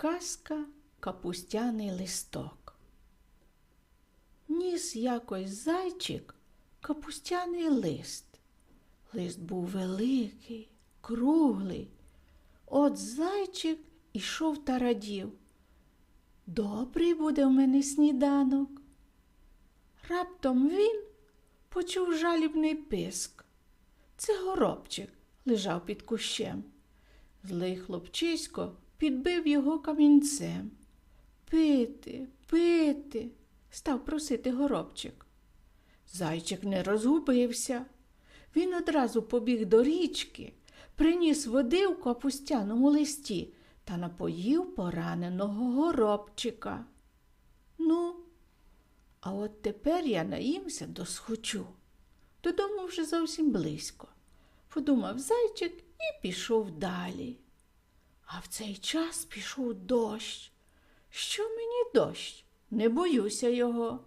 Казка капустяний листок. Ніс якось зайчик капустяний лист. Лист був великий, круглий. От зайчик ішов та радів. Добрий буде в мене сніданок. Раптом він почув жалібний писк. Це горобчик лежав під кущем. Злий хлопчисько підбив його камінцем. Пити, пити, став просити горобчик. Зайчик не розгубився. Він одразу побіг до річки, приніс води в капустяному листі та напоїв пораненого горобчика. Ну, а от тепер я наїмся досхочу. Додому вже зовсім близько. Подумав зайчик і пішов далі. А в цей час пішов дощ. Що мені дощ? Не боюся його,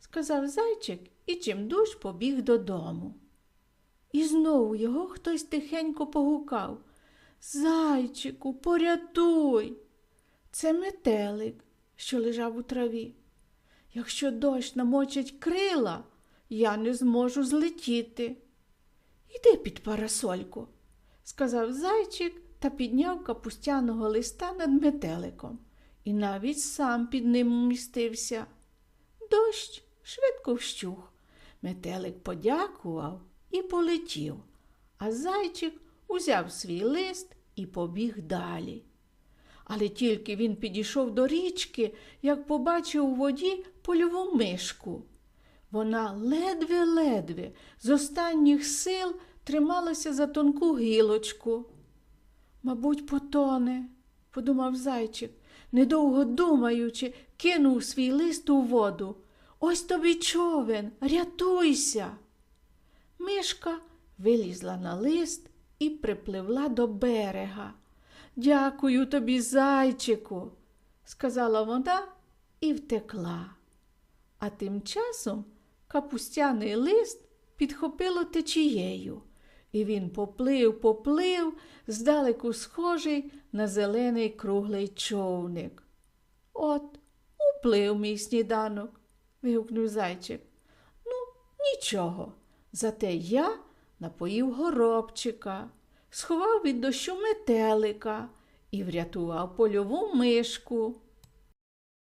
сказав зайчик і чимдуж побіг додому. І знову його хтось тихенько погукав. Зайчику, порятуй. Це метелик, що лежав у траві. Якщо дощ намочить крила, я не зможу злетіти. Іди під парасольку, сказав зайчик та підняв капустяного листа над метеликом і навіть сам під ним умістився. Дощ швидко вщух. Метелик подякував і полетів, а зайчик узяв свій лист і побіг далі. Але тільки він підійшов до річки, як побачив у воді польову мишку. Вона ледве-ледве з останніх сил трималася за тонку гілочку. Мабуть, потоне, подумав зайчик, недовго думаючи, кинув свій лист у воду. Ось тобі човен, рятуйся. Мишка вилізла на лист і припливла до берега. Дякую тобі, зайчику, сказала вона і втекла. А тим часом капустяний лист підхопило течією, і він поплив, поплив, здалеку схожий на зелений круглий човник. От, уплив мій сніданок, вигукнув зайчик. Ну, нічого. Зате я напоїв горобчика, сховав від дощу метелика і врятував польову мишку.